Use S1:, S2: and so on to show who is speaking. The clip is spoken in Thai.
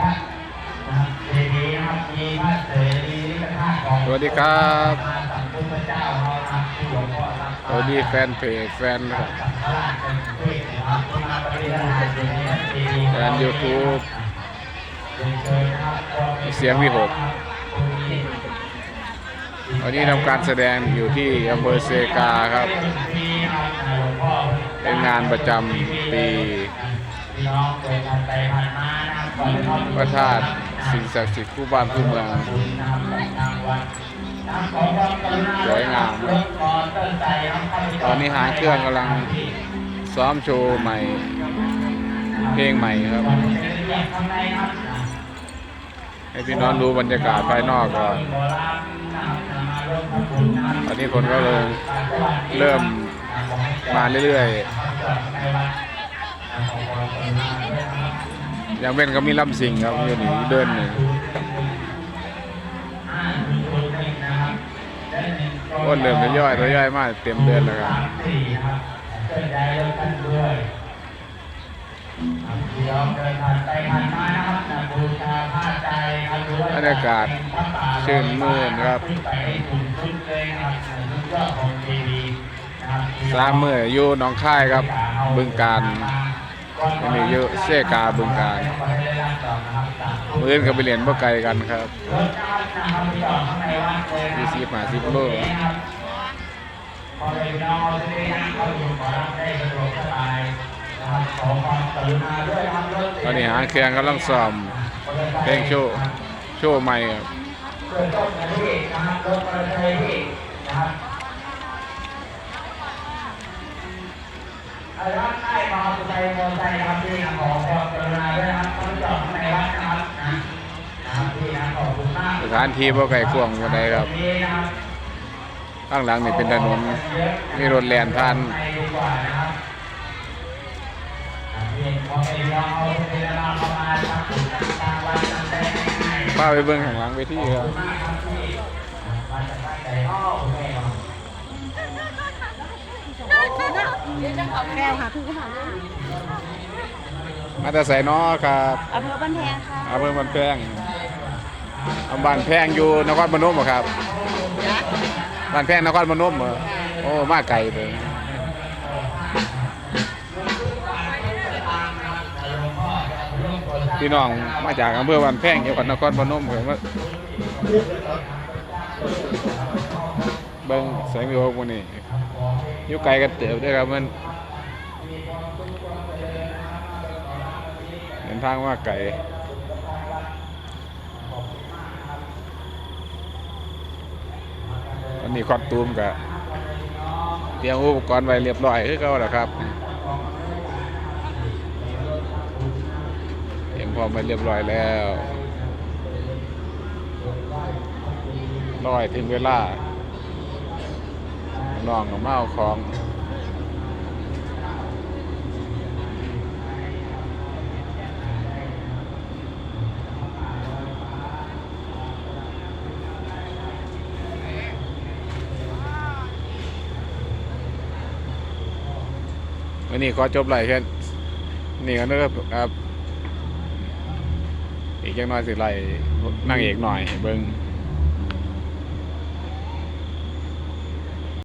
S1: พระนะครับเจดีย์นะครับมีพระเสรีลิกธาตุของ
S2: สวัสดีครับ
S1: สัมพุทธเจ้าเราครับที่หลวงพ่อรับ
S2: สวัสดีแฟนเพจแฟนครับแฟน
S1: ยนเชิญนะครับ
S2: เสียงวิหกวันนี้ทำการแสดงอยู่ที่อำเภอเซกาครับ เป็นงานประจำปี พระธาตุสิ่งศักดิ์สิทธิ์คู่บ้านคู่เมืองสวยงาม ตอนนี้หางเครื่องกำลังซ้อมโชว์ใหม่ เพลงใหม่ครับ ให้พี่น้องดูบรรยากาศภายนอกก่อน ตอนนี้คนก็เลยเริ่มมาเรื่อยๆอ ย่างเป็นก็มีลำสิงครับอยู่นี่เดินนึ่อ้นเริ่มจะย่อยจะย่อยมากเต็มเดือนแล้วครับบรรยากาศชื่นมื่นครับสามมืออยู่หนองค่ายครับบึงการ อันนี้อยู่เสกาบึงการมือนก็ไปเรียนบ่ไกลกันครับยี่สิบห้าสิบโล
S1: พอเลยน้องจะได้นั่งเขาอยู่ขอรับได้สะดวกสบายนครับขอความาด้วยนะครับรถ
S2: ตอนนี้หางเครื่องกำลังซ้อมเพลงโชว์ โชว์ใหม่ครับ
S1: เกิดต้นกันที่นะครับรถมอเตอร์ไซค์ที่นะครับ เอาละครับใต้มอเตอร์ไซค์มอเตอร์ไซค์นะครับที่นะขอความกรุณาด้วยนะครับต้องจอดข้างในวัดนะครับนะนะครับที่นะขอบคุณมาก
S2: สถานที่บ่ไกลกวางวันใดครับ
S1: นี่นะครับ
S2: ข้างหลังนี่เป็นถนนมีรถแล่นผ่าน
S1: ไปดีกว่านะครับอะเรียนขอไปลองเอาเวลาประมาณครับกลางวันตั้งแต่ง่ายๆ
S2: ป้าไปเบิ่งข้างหลังเวทีครับ
S3: แก้วค่ะทุกค่ะ
S2: มาแต่ใส่นอครับ
S3: อำเภอบ้านแพงค่ะ
S2: อำเภอบันแพงอำบ้านแพงอยู่นครพนมเหรอครับบ้านแพงนครพนมเหรอโอ้มาไกลเลยพี่น้องมาจากอำเภอบันแพงเกี่ยวกับนครพนมเหรอว่าเบิ่งแสงวิวพวกนี้ อยู่ไกลกันเติบด้วยครับมันเห็นทางว่าไกลอันนี้คอดตูมกับเตรียมอุปกรณ์ไว้เรียบร้อยคือเขาแหละครับเตรียมพร้อมไว้เรียบร้อยแล้วร้อยถึงเวลา น้องกับเมาเอาของวันนี้ขอจบไลแค่นี่กันนะครับครับ อีกอย่างน้อยสิไล่นั่งเอกหน่อยเบิ้ง